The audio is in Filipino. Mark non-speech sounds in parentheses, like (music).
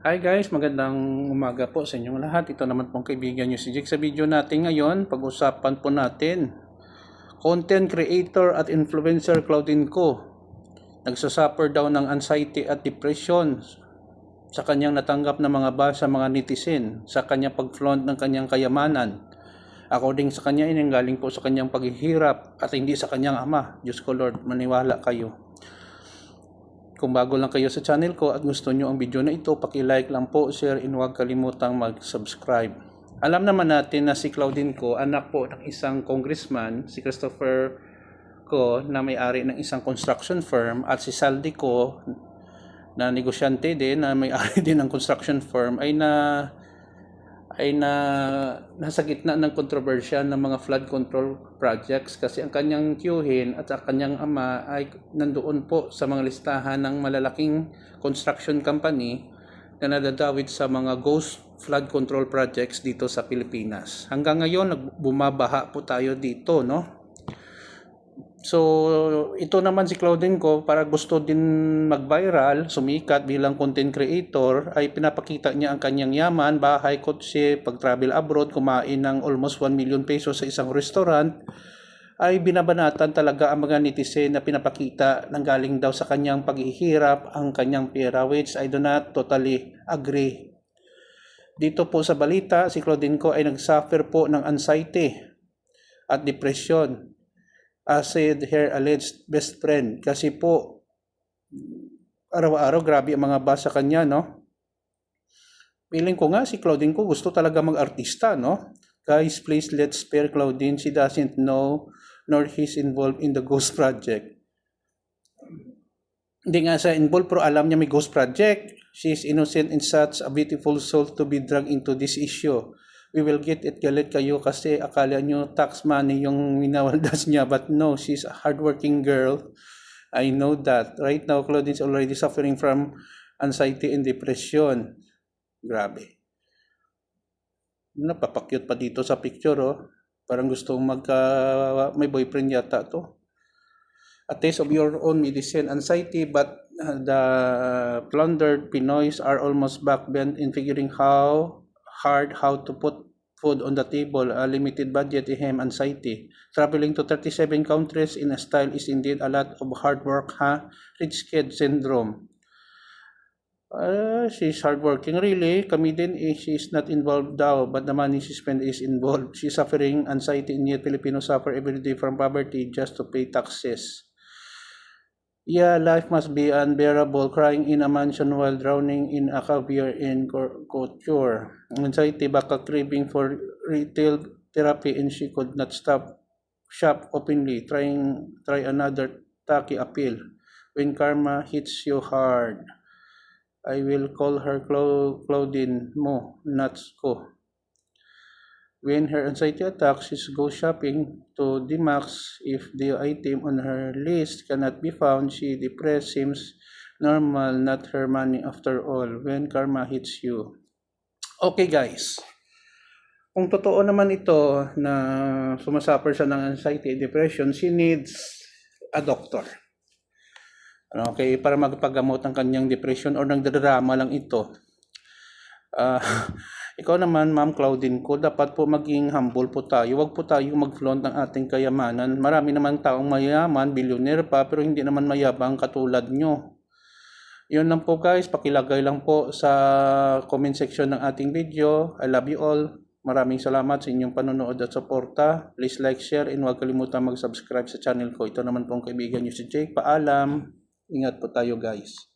Hi guys, magandang umaga po sa inyong lahat. Ito naman pong kaibigan nyo si Jake. Sa video natin ngayon, pag-usapan po natin content creator at influencer Claudine Co. Nagsasuffer daw ng anxiety at depression sa kanyang natanggap na mga basa mga netizen sa kanyang pag-flaunt ng kanyang kayamanan. According sa kanya, galing po sa kanyang paghihirap at hindi sa kanyang ama. Diyos ko Lord, maniwala kayo. Kung bago lang kayo sa channel ko at gusto nyo ang video na ito, paki-like lang po, share, and huwag kalimutang mag-subscribe. Alam naman natin na si Claudine ko, anak po ng isang congressman, si Christopher ko, na may-ari ng isang construction firm, at si Saldi ko, na negosyante din, na may-ari (laughs) din ng construction firm, ay na ay na nasa gitna ng kontrobersya ng mga flood control projects kasi ang kanyang tiyuhin at ang kanyang ama ay nandoon po sa mga listahan ng malalaking construction company na nadadawit sa mga ghost flood control projects dito sa Pilipinas. Hanggang ngayon nagbumabaha po tayo dito, no? So, ito naman si Claudine ko para gusto din mag-viral, sumikat bilang content creator, ay pinapakita niya ang kanyang yaman, bahay, kotse, pag-travel abroad, kumain ng almost 1 million pesos sa isang restaurant, ay binabanatan talaga ang mga netizen na pinapakita ng galing daw sa kanyang paghihirap ang kanyang pera, which I do not totally agree. Dito po sa balita, si Claudine ko ay nagsuffer po ng anxiety at depression as said her alleged best friend. Kasi po, araw-araw grabe ang mga basa kanya, no? Feeling ko nga si Claudine ko gusto talaga mag-artista, no? Guys, please let's spare Claudine. She doesn't know nor he's involved in the ghost project. Hindi nga siya involved pero alam niya may ghost project. She is innocent in such a beautiful soul to be dragged into this issue we will get it galit kayo kasi akala nyo tax money yung minawaldas niya but no, she's a hardworking girl. I know that. Right now, Claudine is already suffering from anxiety and depression. Grabe. Napapakyut pa dito sa picture, oh. Parang gusto magka, may boyfriend yata to. A taste of your own medicine, anxiety, but uh, the plundered Pinoys are almost backbent in figuring how hard how to put food on the table, a limited budget, him anxiety. Traveling to 37 countries in a style is indeed a lot of hard work, ha? Rich kid syndrome. Uh, she's hardworking, really. Kami din, eh, she's not involved daw, but the money she spent is involved. She's suffering anxiety, and yet Filipinos suffer every day from poverty just to pay taxes. Yeah, life must be unbearable, crying in a mansion while drowning in a caviar in couture. Anxiety, baka craving for retail therapy and she could not stop shop openly, trying try another tacky appeal. When karma hits you hard, I will call her Clau Claudine Mo, not Ko. When her anxiety attacks, she goes shopping to D-Max. If the item on her list cannot be found, she depressed seems normal, not her money after all. When karma hits you. Okay guys, kung totoo naman ito na sumasuffer siya ng anxiety and depression, she needs a doctor. Okay, para magpagamot ng kanyang depression or nagdadrama lang ito. Uh, (laughs) ikaw naman, Ma'am Claudine ko, dapat po maging humble po tayo. Huwag po tayo mag-flaunt ng ating kayamanan. Marami naman taong mayaman, billionaire pa, pero hindi naman mayabang katulad nyo. Yun lang po guys, pakilagay lang po sa comment section ng ating video. I love you all. Maraming salamat sa inyong panonood at suporta. Please like, share, and huwag kalimutan mag-subscribe sa channel ko. Ito naman pong kaibigan nyo si Jake. Paalam. Ingat po tayo guys.